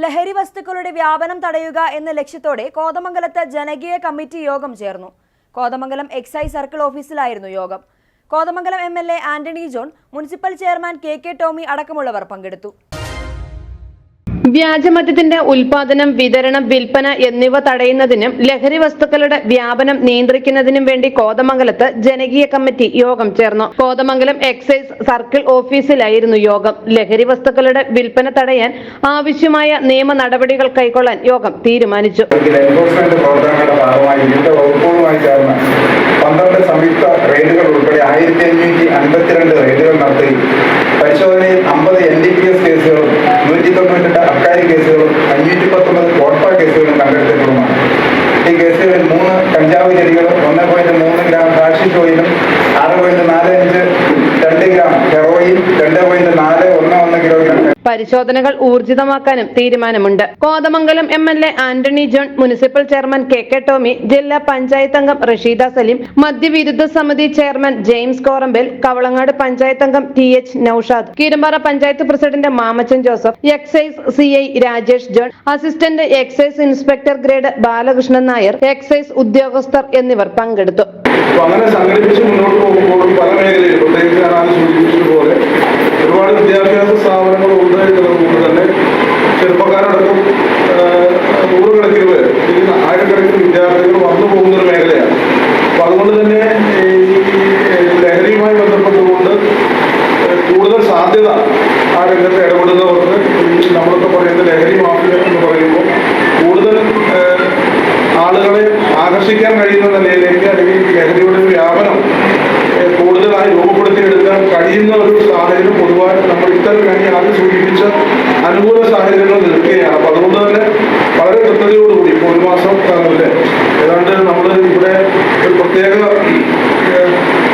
ലഹരി വസ്തുക്കളുടെ വ്യാപനം തടയുക എന്ന ലക്ഷ്യത്തോടെ കോതമംഗലത്ത് ജനകീയ കമ്മിറ്റി യോഗം ചേർന്നു. കോതമംഗലം എക്സൈസ് സർക്കിൾ ഓഫീസിലായിരുന്നു യോഗം. Kothamangalam M Antony John municipal chairman K K Tomy അടക്കമുള്ളവർ പങ്കെടുത്തു. വ്യാജമദ്യത്തിന്റെ ഉൽപാദനം വിതരണം വിൽപ്പന എന്നിവ തടയുന്നതിനും ലഹരി വസ്തുക്കളുടെ വ്യാപനം നിയന്ത്രിക്കുന്നതിനും വേണ്ടി കോതമംഗലത്ത് ജനകീയ കമ്മിറ്റി യോഗം ചേർന്നു. കോതമംഗലം എക്സൈസ് സർക്കിൾ ഓഫീസിലായിരുന്നു യോഗം. ലഹരി വസ്തുക്കളുടെ വിൽപ്പന തടയാൻ ആവശ്യമായ നിയമ നടപടികൾ കൈക്കൊള്ളാൻ യോഗം തീരുമാനിച്ചു. പരിശോധനയിൽ അമ്പത് എൻ ഡി പി എസ് കേസുകളും നൂറ്റി തൊണ്ണൂറ്റെട്ട് അബ്കാരി കേസുകളും അഞ്ഞൂറ്റി പത്തൊമ്പത് കോട്ട്പ കേസുകളും കണ്ടെടുത്തിട്ടുള്ളതാണ് ഈ കേസുകളിൽ മൂന്ന് കഞ്ചാവ് ചെടികളും ഒന്ന് പോയിന്റ് മൂന്ന് ഗ്രാം കാഷിഷ് ഓയിലും ആറ് പോയിന്റ് നാല് അഞ്ച് രണ്ട് ഗ്രാം ഹെറോയിൻ രണ്ട് പോയിന്റ് നാല് ഒന്ന് ഒന്ന് പരിശോധനകൾ ഊർജിതമാക്കാനും തീരുമാനമുണ്ട്. Kothamangalam M L A Antony John municipal chairman K K Tomy ജില്ലാ പഞ്ചായത്ത് അംഗം റഷീദ സലീം മദ്യവിരുദ്ധ സമിതി ചെയർമാൻ ജെയിംസ് കോറമ്പിൽ കവളങ്ങാട് പഞ്ചായത്ത് അംഗം T H Noushad Keerampara panchayat president Mamachan Joseph excise C I Rajesh John assistant excise inspector grade Balakrishnan Nair excise ഉദ്യോഗസ്ഥർ എന്നിവർ പങ്കെടുത്തു. അങ്ങനെ സംഘടിപ്പിച്ച് മുന്നോട്ട് പോകുമ്പോൾ പല മേഖലയിൽ പ്രത്യേകിച്ച് ഞാൻ ആദ്യം സൂചിപ്പിച്ചതുപോലെ ഒരുപാട് വിദ്യാഭ്യാസ സ്ഥാപനങ്ങൾ ഉണ്ട് എന്നുള്ളതുകൊണ്ട് തന്നെ ചെറുപ്പക്കാരടക്കം ആഹ്, നൂറുകണക്കിന് പേര് ആയിരക്കണക്കിന് വിദ്യാർത്ഥികൾ വന്നു പോകുന്ന ഒരു മേഖലയാണ്. അപ്പൊ അതുകൊണ്ട് തന്നെ ഈ ലഹരിയുമായി ബന്ധപ്പെട്ടുകൊണ്ട് കൂടുതൽ സാധ്യത ആ രംഗത്ത് ഇടപെടുന്നവർക്ക് നമ്മളൊക്കെ പറയുന്ന ലഹരി മാഫിയ എന്ന് പറയുമ്പോൾ കൂടുതൽ ആളുകളെ ആകർഷിക്കാൻ കഴിയുന്ന നിലയിലേക്ക് അല്ലെങ്കിൽ ലഹരിയുടെ വ്യാപനം കൂടുതലായി രൂപപ്പെടുത്തിയെടുക്കാൻ കഴിയുന്ന ഒരു സാഹചര്യം പൊതുവായി നമ്മൾ ഇത്തരം ഞാൻ ആദ്യം സൂചിപ്പിച്ച അനുകൂല സാഹചര്യങ്ങൾ നിൽക്കുകയാണ്. അപ്പൊ അതുകൊണ്ട് തന്നെ വളരെ കൃത്യതയോടുകൂടി ഇപ്പോൾ ഒരു മാസം കാലമല്ലേ ഏതാണ്ട് നമ്മൾ ഇവിടെ ഒരു പ്രത്യേക ഏഹ്,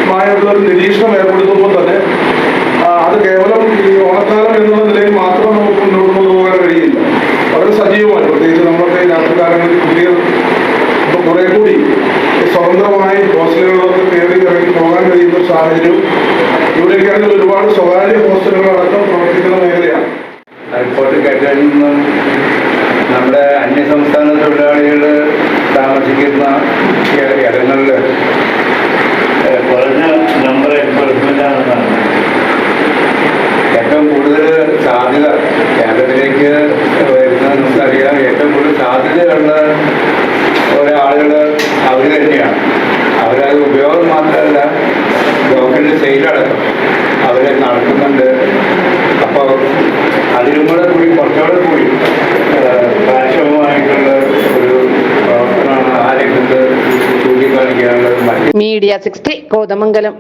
മായുള്ള ഒരു നിരീക്ഷണം ഏർപ്പെടുത്തുമ്പോൾ തന്നെ അത് കേവലം ഈ ഓണക്കാലം എന്നുള്ള നിലയിൽ മാത്രം നമുക്ക് മുന്നോട്ട് കൊണ്ടുപോകാൻ കഴിയില്ല. വളരെ സജീവമാണ് പ്രത്യേകിച്ച് നമ്മളൊക്കെ ഈ രാത്രികാലങ്ങളിൽ കുട്ടികൾ ഇപ്പൊ കുറെ കൂടി സ്വതന്ത്രമായി ഹോസ്റ്റലുകളിലൊക്കെ കയറി ഇറങ്ങി പോകാൻ കഴിയുന്ന ഒരു സാഹചര്യവും ഇവിടെയൊക്കെയാണെങ്കിൽ ഒരുപാട് സ്വകാര്യ ഹോസ്റ്റലുകളടക്കം പ്രവർത്തിക്കുന്ന മേഖലയാണ്. റിപ്പോർട്ട് കേട്ടതിൽ നിന്നും നമ്മുടെ അന്യസംസ്ഥാന തൊഴിലാളികൾ താമസിക്കുന്ന ഇടങ്ങളിൽ സാധ്യതയുള്ള ഒരാളുകൾ അവർ തന്നെയാണ്. അവരത് ഉപയോഗം മാത്രമല്ല ഗവൺമെന്റ് സെയിലടക്കം അവരെ നടത്തുന്നുണ്ട്. അപ്പോൾ അതിലും കൂടെ കൂടി കുറച്ചുകൂടെ കൂടി കാര്യക്ഷമമായിട്ടുള്ള ഒരു പ്രവർത്തനമാണ് ആ രംഗത്ത് ചൂണ്ടിക്കാണിക്കാനുള്ളത് മീഡിയ സിക്സ്റ്റി കോതമംഗലം.